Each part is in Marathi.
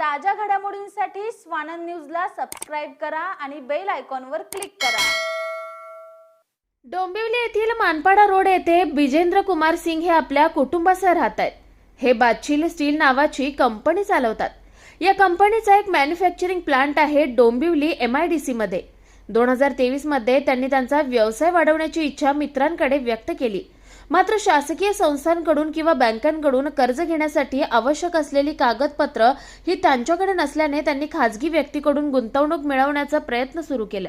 ताज्या घडामोडींसाठी स्वानंद न्यूजला सबस्क्राईब करा आणि बेल आयकॉनवर क्लिक करा. डोंबिवली येथील मानपाडा रोड येथे बिजेंद्र कुमार सिंग हे आपल्या कुटुंबासह राहत आहेत. हे बादशील स्टील नावाची कंपनी चालवतात. या कंपनीचा एक मॅन्युफॅक्चरिंग प्लांट आहे डोंबिवली एम आय डी मध्ये. दोन हजार तेवीसमध्ये त्यांनी त्यांचा व्यवसाय वाढवण्याची इच्छा मित्रांकडे व्यक्त केली. मात्र शासकीय संस्थांकडून किंवा बँकांकडून कर्ज घेण्यासाठी आवश्यक असलेली कागदपत्र ही त्यांच्याकडे नसल्याने त्यांनी खाजगी व्यक्तीकडून गुंतवणूक मिळवण्याचा प्रयत्न सुरू केला.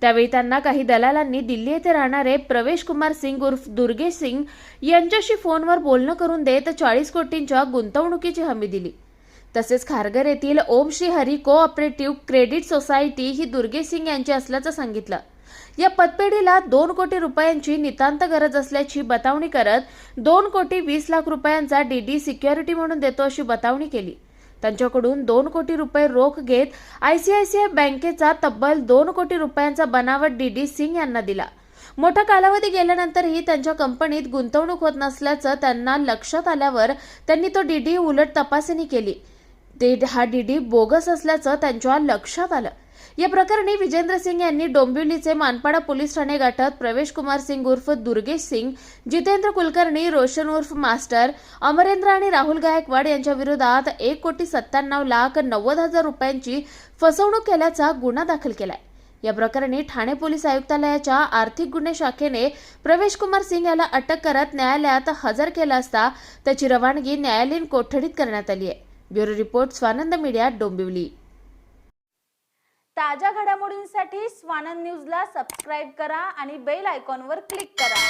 त्यावेळी त्यांना काही दलालांनी दिल्ली येथे राहणारे प्रवेश कुमार सिंग उर्फ दुर्गे सिंग यांच्याशी फोनवर बोलणं करून देत चाळीस कोटींच्या गुंतवणुकीची हमी दिली. तसेच खारघर येथील Om Shri Hari cooperative credit society ही दुर्गे सिंग यांची असल्याचं सांगितलं. या पतपेढीला दोन कोटी रुपयांची नितांत गरज असल्याची बतावणी करत दोन कोटी वीस लाख रुपयांचा डीडी सिक्युरिटी म्हणून देतो अशी बतावणी केली. त्यांच्याकडून दोन कोटी रुपये रोख घेत आयसीआयसीआय बँकेचा तब्बल दोन कोटी रुपयांचा बनावट डीडी सिंग यांना दिला. मोठा कालावधी गेल्यानंतरही त्यांच्या कंपनीत गुंतवणूक होत नसल्याचं त्यांना लक्षात आल्यावर त्यांनी तो डीडी उलट तपासणी केली. ते हा डीडी बोगस असल्याचं त्यांच्या लक्षात आलं. या प्रकरणी विजेंद्र सिंग यांनी डोंबिवलीचे मानपाडा पोलीस ठाणे गाठत प्रवेश कुमार सिंग उर्फ दुर्गेश सिंग जितेंद्र कुलकर्णी रोशन उर्फ मास्टर अमरेंद्र आणि राहुल गायकवाड यांच्या विरोधात एक कोटी सत्त्याण्णव लाख नव्वद हजार रुपयांची फसवणूक केल्याचा गुन्हा दाखल केलाय. या प्रकरणी ठाणे पोलीस आयुक्तालयाच्या आर्थिक गुन्हे शाखेने प्रवेश कुमार सिंग याला अटक करत न्यायालयात हजर केला असता त्याची रवानगी न्यायालयीन कोठडीत करण्यात आली आहे. Bureau report Swanand media Dombivli. ताज्या घडामोडींसाठी स्वानंद न्यूजला सबस्क्राईब करा आणि बेल आयकॉनवर क्लिक करा.